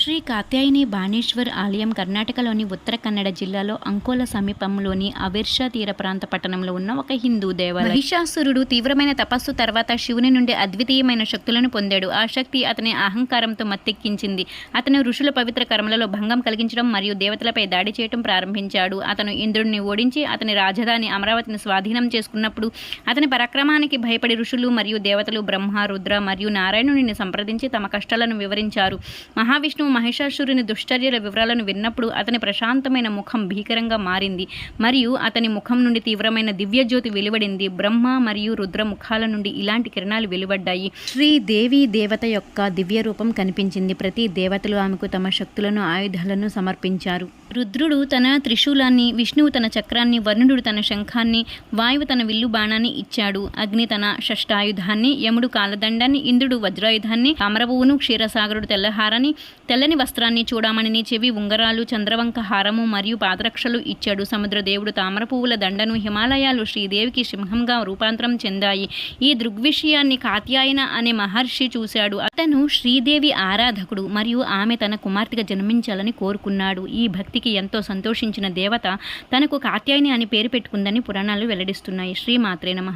శ్రీ కాత్యాయని బాణేశ్వర్ ఆలయం కర్ణాటకలోని ఉత్తర కన్నడ జిల్లాలో అంకోల సమీపంలోని అవిర్షా తీర ప్రాంత పట్టణంలో ఉన్న ఒక హిందూ దేవాలయం. మహిషాసురుడు తీవ్రమైన తపస్సు తర్వాత శివుని నుండి అద్వితీయమైన శక్తులను పొందాడు. ఆ శక్తి అతని అహంకారంతో మత్తెక్కించింది. అతను ఋషుల పవిత్ర కర్మలలో భంగం కలిగించడం మరియు దేవతలపై దాడి చేయడం ప్రారంభించాడు. అతను ఇంద్రుడిని ఓడించి అతని రాజధాని అమరావతిని స్వాధీనం చేసుకున్నప్పుడు అతని పరాక్రమానికి భయపడి ఋషులు మరియు దేవతలు బ్రహ్మ రుద్ర మరియు నారాయణుని సంప్రదించి తమ కష్టాలను వివరించారు. మహావిష్ణువు మహిషాసురుని దుశ్చర్యల వివరాలను విన్నప్పుడు అతని ప్రశాంతమైన ముఖం భీకరంగా మారింది. మరియు అతని ముఖం నుండి తీవ్రమైన దివ్యజ్యోతి వెలువడింది. బ్రహ్మ మరియు రుద్ర ముఖాల నుండి ఇలాంటి కిరణాలు వెలువడ్డాయి. శ్రీదేవి దేవత యొక్క దివ్య రూపం కనిపించింది. ప్రతి దేవతలు ఆమెకు తమ శక్తులను ఆయుధాలను సమర్పించారు. రుద్రుడు తన త్రిశూలాన్ని విష్ణువు తన చక్రాన్ని వరుణుడు తన శంఖాన్ని వాయువు తన విల్లు బాణాన్ని ఇచ్చాడు. అగ్ని తన షష్టాయుధాన్ని యముడు కాలదండాన్ని ఇంద్రుడు వజ్రాయుధాన్ని తామరపువ్వును క్షీరసాగరుడు తెల్లహారాన్ని తెల్లని వస్త్రాన్ని చూడమణిని చెవి ఉంగరాలు చంద్రవంక హారము మరియు పాదరక్షలు ఇచ్చాడు. సముద్రదేవుడు తామర పువ్వుల దండను హిమాలయాలు శ్రీదేవికి సింహంగా రూపాంతరం చెందాయి. ఈ దృగ్విషయాన్ని కాత్యాయన అనే మహర్షి చూశాడు. అతను శ్రీదేవి ఆరాధకుడు మరియు ఆమె తన కుమార్తెగా జన్మించాలని కోరుకున్నాడు. ఈ భక్తికి ఎంతో సంతోషించిన దేవత తనకు కాత్యాయని అని పేరు పెట్టుకుందని పురాణాలు వెల్లడిస్తున్నాయి. శ్రీమాత్రే నమ.